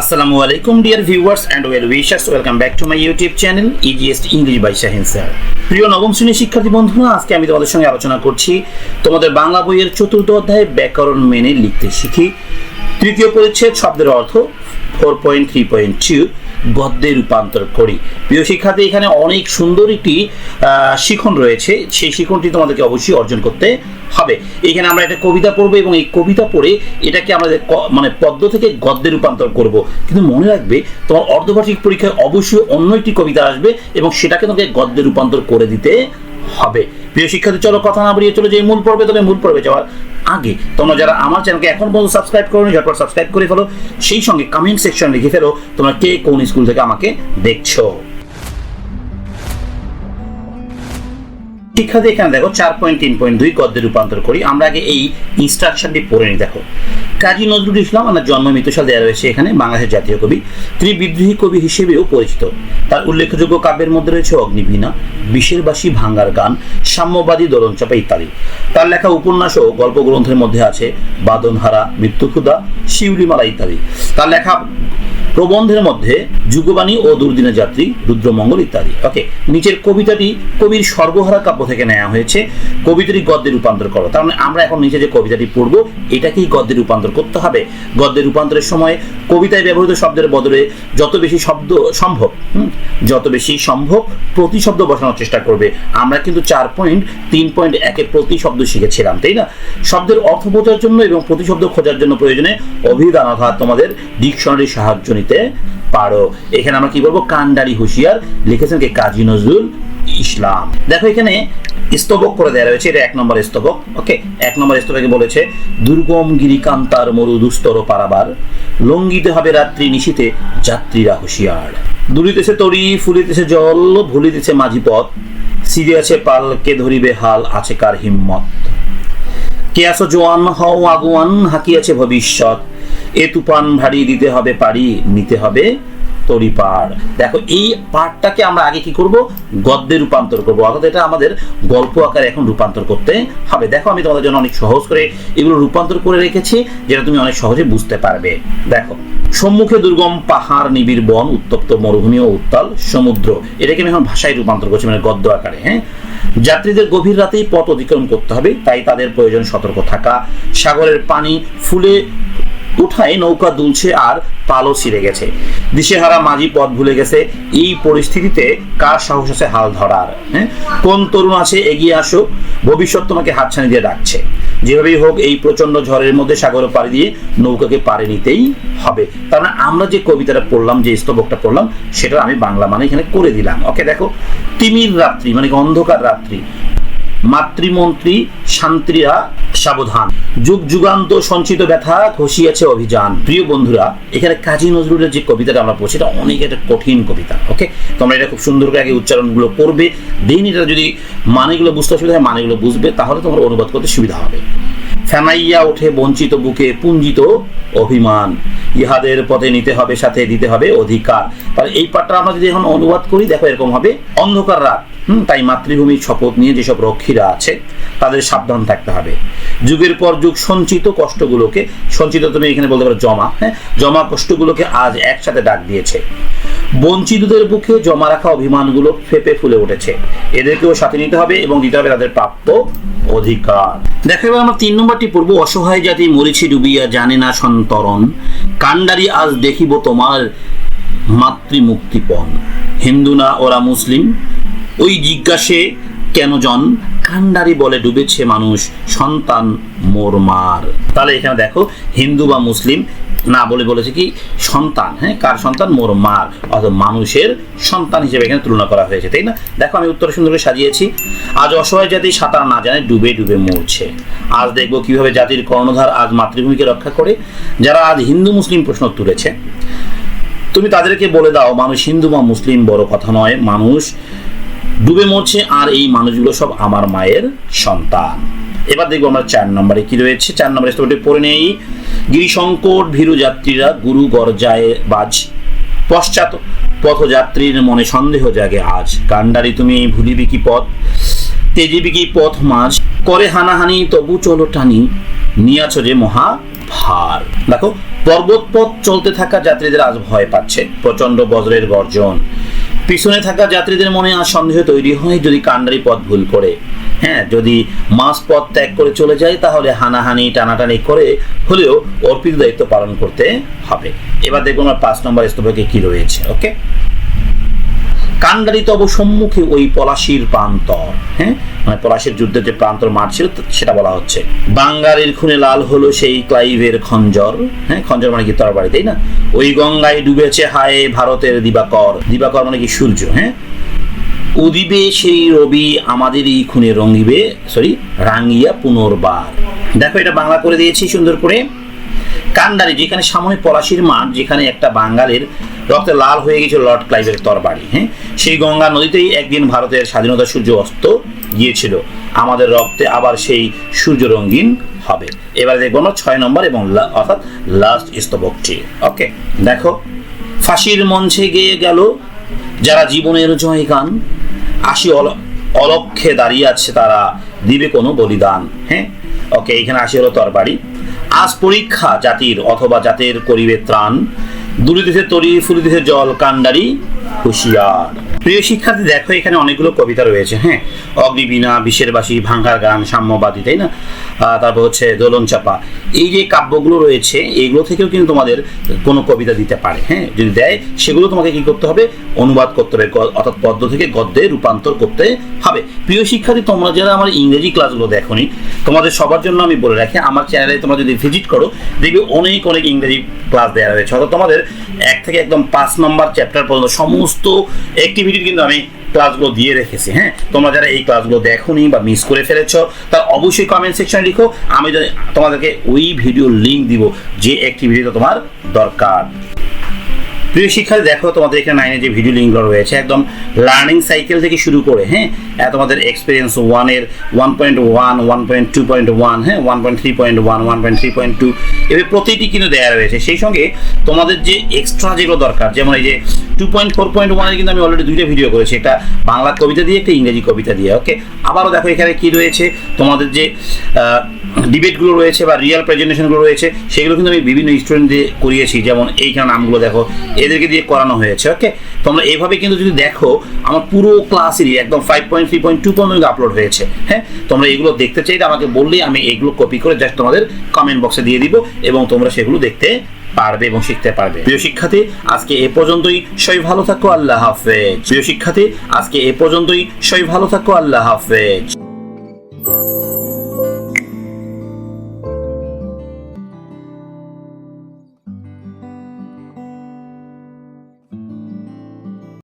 আসসালামু আলাইকুম dear viewers and well wishers welcome back to my YouTube channel easiest English by Shahin sir প্রিয় নবম শ্রেণির শিক্ষার্থী বন্ধুরা, আজকে আমি তোমাদের সঙ্গে আলোচনা করছি তোমাদের বাংলা বইয়ের চতুর্থ অধ্যায়ে ব্যাকরণ মেনে লিখতে শিখি। তৃতীয় পরিচ্ছেদ শব্দের অর্থ four point three point two গদ্যে রূপান্তর করি। প্রিয় শিক্ষার্থী, এখানে অনেক সুন্দর একটি শিখন রয়েছে। সেই শিখনটি তোমাদেরকে অবশ্যই অর্জন করতে হবে। এখানে আমরা একটা কবিতা পড়ব এবং এই কবিতা পড়ে এটাকে আমাদের ক- মানে পদ্ম থেকে গদ্যে রূপান্তর করব। কিন্তু মনে রাখবে, তোমার অর্ধবার্ষিক পরীক্ষায় অবশ্যই অন্য একটি কবিতা আসবে এবং সেটাকে তোমাকে গদ্যে রূপান্তর করে দিতে হবে। প্রিয় শিক্ষার্থী, চলো কথা না বাড়িয়ে চলে যে মূল পর্বে। তবে মূল পর্বে যাওয়ার আগে তোমরা যারা আমার চ্যানেলকে এখন পর্যন্ত সাবস্ক্রাইব করোনি, ঝটপট সাবস্ক্রাইব করে ফেলো। সেই সঙ্গে কমেন্ট সেকশন লিখে ফেলো তোমরা কে কোন স্কুল থেকে আমাকে দেখছ। শিক্ষার্থী এখানে দেখো চার পয়েন্ট তিন পয়েন্ট দুই গদ্যে রূপান্তর করি। আমরা আগে এই ইনস্ট্রাকশনটি পড়ে নিই, দেখো। কাজী নজরুল ইসলাম আমার জন্ম মৃত্যুসাল দেওয়া রয়েছে এখানে, বাংলাদেশের জাতীয় কবি। তিনি বিদ্রোহী কবি হিসেবেও পরিচিত। তার উল্লেখযোগ্য কাব্যের মধ্যে রয়েছে অগ্নিবীণা বিশের বাসী ভাঙ্গার গান, সাম্যবাদী দোলনচাপা ইত্যাদি। তার লেখা উপন্যাস ও গল্প গ্রন্থের মধ্যে আছে, বাদনহারা মৃত্যুক্ষুদা শিউলিমালা ইত্যাদি। তার লেখা প্রবন্ধের মধ্যে যুগবাণী ও দুর্দিনের যাত্রী, রুদ্রমঙ্গল ইত্যাদি। ওকে নিচের কবিতাটি কবির সর্বহারা কাব্য থেকে নেওয়া হয়েছে। কবিতাটি গদ্যে রূপান্তর করো। তার মানে আমরা এখন নিচে যে কবিতাটি পড়ব, এটাকেই গদ্যে রূপান্তর করতে হবে। গদ্যে রূপান্তরের সময় কবিতায় ব্যবহৃত শব্দের বদলে যত বেশি শব্দ সম্ভব যত বেশি সম্ভব প্রতিশব্দ বসানোর চেষ্টা করবে। আমরা কিন্তু চার পয়েন্ট, তিন পয়েন্ট একে প্রতি শব্দ শিখেছিলাম, তাই না? শব্দের অর্থ বোঝার জন্য এবং প্রতিশব্দ খোঁজার জন্য প্রয়োজনে অভিধান অর্থাৎ তোমাদের ডিকশনারি সাহায্য নিতে পারো। এখানে আমরা কি বলব? কান্ডারি হুঁশিয়ার লিখেছেন কে? কাজী নজরুল ইসলাম। দেখো এখানে স্তবক করে দেওয়া রয়েছে। এটা এক নম্বর স্তবক, ওকে? এক নম্বর স্তবকে বলেছে, দুর্গম গিরিকান্তার মরু দুস্তর পারাবার, লঙ্ঘিতে হবে রাত্রি নিশীতে যাত্রীরা হুঁশিয়ার। দুলিতেছে তরি, ফুলিতেছে জল, ভুলিতেছে মাঝি পথ সিরিয়াছে পাল, কে ধরিবে হাল, আছে কার হিম্মত? কে আসো জোয়ান, হও আগুয়ান, হাকিয়াছে ভবিষ্যৎ এ তুফান ভারী দিতে হবে, পারি নিতে হবে, তরি পাড়। দেখো, এই পাঠটাকে আমরা আগে কি করব? গদ্যে রূপান্তর করব। অর্থাৎ এটা আমাদের গল্প আকারে এখন রূপান্তর করতে হবে। দেখো, আমি তোমাদের জন্য অনেক সহজ করে এগুলো রূপান্তর করে রেখেছি, যেটা তুমি অনেক সহজে বুঝতে পারবে। দেখো, সম্মুখে দুর্গম পাহাড়, নিবিড় বন, উত্তপ্ত মরুভূমি ও উত্তাল সমুদ্র। এটাকে আমি এখন ভাষায় রূপান্তর করছি মানে গদ্য আকারে হ্যাঁ? যাত্রীদের গভীর রাতেই পথ অতিক্রম করতে হবে, তাই তাদের প্রয়োজন সতর্ক থাকা। সাগরের পানি ফুলে উঠায় নৌকা দুলছে আর পালও ছিঁড়ে গেছে। দিশেহারা মাঝি পথ ভুলে গেছে, এই পরিস্থিতিতে কার সাহস আছে হাল ধরার হ্যাঁ? কোন তরুণ আছে এগিয়ে আসো ভবিষ্যৎ তোমাকে হাতছানি দিয়ে ডাকছে। যেভাবেই হোক, এই প্রচণ্ড ঝড়ের মধ্যে সাগর পাড়ি দিয়ে নৌকাকে পাড়ে নিতেই হবে। তার মানে আমরা যে কবিতাটা পড়লাম, যে স্তবকটা পড়লাম, সেটা আমি বাংলা মানে এখানে করে দিলাম। ওকে, দেখো, তিমির রাত্রি মানে অন্ধকার রাত্রি। মাতৃমন্ত্রী শান্তিরা সাবধান। যুগ যুগান্ত সঞ্চিত ব্যথা ঘষিয়েছে অভিযান। প্রিয় বন্ধুরা, এখানে কাজী নজরুলের যে কবিতাটা আমরা পড়ছি, এটা অনেক একটা কঠিন কবিতা ওকে তোমরা এটা খুব সুন্দর করে আগে উচ্চারণগুলো করবে দেন এটা যদি মানেগুলো বুঝতে অসুবিধা হয়, মানেগুলো বুঝবে, তাহলে তোমার অনুবাদ করতে সুবিধা হবে। ফেনাইয়া ওঠে বঞ্চিত বুকে পুঞ্জিত অভিমান। ইহাদের পথে নিতে হবে, সাথে দিতে হবে অধিকার। তাহলে এই পাঠটা আমরা যদি এখন অনুবাদ করি, দেখো এরকম হবে। অন্ধকার রাত। তাই মাতৃভূমির শপথ নিয়ে যেসব রক্ষীরা আছে, তাদের সাবধান থাকতে হবে। যুগের পর যুগ, সঞ্চিত কষ্টগুলোকে, সঞ্চিত তুমি এখানে বলতে পারো জমা হ্যাঁ? জমা কষ্টগুলোকে আজ একসাথে ডাক দিয়েছে। বঞ্চিতদের বুকে জমা রাখা অভিমানগুলো ফেপে ফুলে উঠেছে। এদেরকেও সাথে নিতে হবে এবং দিতে হবে তাদের প্রাপ্ত অধিকার। দেখো, এবার আমার তিন নম্বরটি পূর্ব অসহায় জাতি মরিছি ডুবিয়া জানে না সন্তরণ। কান্ডারি আজ দেখিব তোমার মাতৃমুক্তিপণ। হিন্দু না, ওরা মুসলিম। ওই জিজ্ঞাসে, কেন জন? কান্ডারি বলে ডুবেছে মানুষ, সন্তান মোর মার তাহলে এখানে দেখো, হিন্দু বা মুসলিম, না বলে বলেছে কি, সন্তান হ্যাঁ? কার সন্তান? মোর মার অর্থাৎ মানুষের সন্তান হিসেবে এখানে তুলনা করা হয়েছে, তাই না? দেখো, আমি উত্তর সুন্দর করে সাজিয়েছি। আজ অসহায় জাতি সাঁতার না জানে, ডুবে ডুবে মরছে। আজ দেখব কীভাবে জাতির কর্ণধার আজ মাতৃভূমিকে রক্ষা করে। যারা আজ হিন্দু মুসলিম প্রশ্ন তুলেছে, তুমি তাদেরকে বলে দাও, মানুষ হিন্দু বা মুসলিম বড় কথা নয়। মানুষ ডুবে মরছে আর এই মানুষগুলো সব আমার মায়ের সন্তান। এবার দেখব আমরা চার নম্বরে কি রয়েছে। চার নম্বরে স্তরটি পড়ে নেই। গিরিশঙ্কর ভীরু যাত্রীরা গুরু গরজায় বাজ। পশ্চাৎ পথযাত্রীর মনে সন্দেহ জাগে আজ। কান্ডারি তুমি ভুলিবি কি পথ? তেজিবি কি পথ মাঝ? করে হানাহানি, তবু চলো টানি। নিয়াছ যে মহা ভার। দেখো পর্বত পথ চলতে থাকা যাত্রীদের আজ ভয় পাচ্ছে। প্রচণ্ড বজ্রের গর্জন। পিছনে থাকা যাত্রীদের মনে আর সন্দেহ তৈরি হয় যদি কান্ডারি পথ ভুল করে। হ্যাঁ যদি মাস পথ ত্যাগ করে চলে যায়, তাহলে হানাহানি, টানাটানি করে হলেও অর্পিত দায়িত্ব পালন করতে হবে। এবার দেখুন পাঁচ নম্বর স্তম্ভকে কি রয়েছে, ওকে? কান্ডারি তব সম্মুখে ওই পলাশির প্রান্তর হ্যাঁ? মানে পলাশির যুদ্ধের যে প্রান্তর মাঠ ছিল সেটা বলা হচ্ছে। বাঙ্গারের খুনে লাল হলো সেই ক্লাইভের খঞ্জর হ্যাঁ? খঞ্জর মানে কি তরবারি তাই না? ওই গঙ্গায় ডুবেছে হায় ভারতের দিবাকর দিবাকর মানে কি সূর্য হ্যাঁ? উদিবে সেই রবি, আমাদেরই খুনে রঙিবে সরি রাঙ্গিয়া পুনর্বার। দেখো এটা বাংলা করে দিয়েছি সুন্দর করে। কান্ডারি যেখানে সামনে পলাশির মাঠ, যেখানে একটা বাঙালির রক্তে লাল হয়ে গিয়েছিল লর্ড ক্লাইভের তরবারি হ্যাঁ? সেই গঙ্গা নদীতেই একদিন ভারতের স্বাধীনতা সূর্য অস্ত গিয়েছিল। আমাদের রক্তে আবার সেই সূর্য রঙিন হবে। এবারে দেখব আমরা ছয় নম্বর এবং অর্থাৎ লাস্ট স্তবকটি। ওকে দেখো, ফাঁসির মঞ্চে গিয়ে গেল যারা জীবনের জয় গান। আসি অল- অলক্ষে দাঁড়িয়ে আছে তারা, দিবে কোনো বলিদান হ্যাঁ? ওকে এখানে আসি হলো তরবারি। আজ পরীক্ষা জাতির অথবা জাতের করিবে ত্রাণ। দুরিতেছে তরি ফুলিতেছে জল কান্ডারি। হুঁশিয়ার। প্রিয় শিক্ষার্থী, দেখো এখানে অনেকগুলো কবিতা রয়েছে হ্যাঁ? অগ্নিবীণা বিশের বাসী ভাঙ্গার গান, সাম্যবাদী, তাই না? তারপর হচ্ছে দোলন চাপা। এই যে কাব্যগুলো রয়েছে, এগুলো থেকেও কিন্তু তোমাদের কোনো কবিতা দিতে পারে হ্যাঁ? যদি দেয়, সেগুলো তোমাকে কি করতে হবে? অনুবাদ করতে হবে অর্থাৎ পদ্য থেকে গদ্যে রূপান্তর করতে হবে। প্রিয় শিক্ষার্থী, তোমরা যারা আমার ইংরেজি ক্লাসগুলো দেখোনি, তোমাদের সবার জন্য আমি বলে রাখি, আমার চ্যানেলে তোমরা যদি ভিজিট করো, দেখবে অনেক অনেক ইংরেজি ক্লাস দেওয়া রয়েছে। অর্থাৎ তোমাদের এক থেকে একদম পাঁচ নম্বর চ্যাপ্টার পর্যন্ত সমস্ত অ্যাক্টিভিটির কিন্তু আমি ক্লাসগুলো দিয়ে রেখেছি হ্যাঁ? তোমরা যারা এই ক্লাসগুলো দেখোনি বা মিস করে ফেলেছো, তার অবশ্যই কমেন্ট সেকশনে লিখো, আমি তোমাদেরকে ওই ভিডিও লিংক দিব যে অ্যাক্টিভিটিটা তোমার দরকার। প্রিয় শিক্ষার্থী, দেখো তোমাদের এখানে নাইনে যে ভিডিও লিঙ্কগুলো রয়েছে, একদম লার্নিং সাইকেল থেকে শুরু করে হ্যাঁ? তোমাদের এক্সপিরিয়েন্স ওয়ানের one point one one point two point one হ্যাঁ? One point three point one one point three point two এভাবে প্রতিটি কিন্তু দেওয়া রয়েছে। সেই সঙ্গে তোমাদের যে এক্সট্রা যেগুলো দরকার, যেমন এই যে টু পয়েন্ট ফোর পয়েন্ট ওয়ানের কিন্তু আমি অলরেডি দুইটা ভিডিও করেছি। একটা বাংলা কবিতা দিয়ে, একটা ইংরেজি কবিতা দিয়ে ওকে আবারও দেখো এখানে কি রয়েছে। তোমাদের যে ডিবেটগুলো রয়েছে বা রিয়েল প্রেজেন্টেশনগুলো রয়েছে, সেগুলো কিন্তু আমি বিভিন্ন স্টুডেন্ট দিয়ে করিয়েছি। যেমন এইখানে নামগুলো দেখো, এদেরকে দিয়ে করানো হয়েছে ওকে তোমরা এভাবে কিন্তু যদি দেখো, আমার পুরো ক্লাসেরই একদম five point three point two পর্যন্ত আপলোড হয়েছে হ্যাঁ? তোমরা এগুলো দেখতে চাইলে আমাকে বললেই আমি এগুলো কপি করে জাস্ট তোমাদের কমেন্ট বক্সে দিয়ে দিব এবং তোমরা সেগুলো দেখতে পারবে এবং শিখতে পারবে। প্রিয় শিক্ষার্থী, আজকে এ পর্যন্তই। সবাই ভালো থাকো, আল্লাহ হাফেজ। প্রিয় শিক্ষার্থী, আজকে এ পর্যন্তই। সবাই ভালো থাকো, আল্লাহ হাফেজ।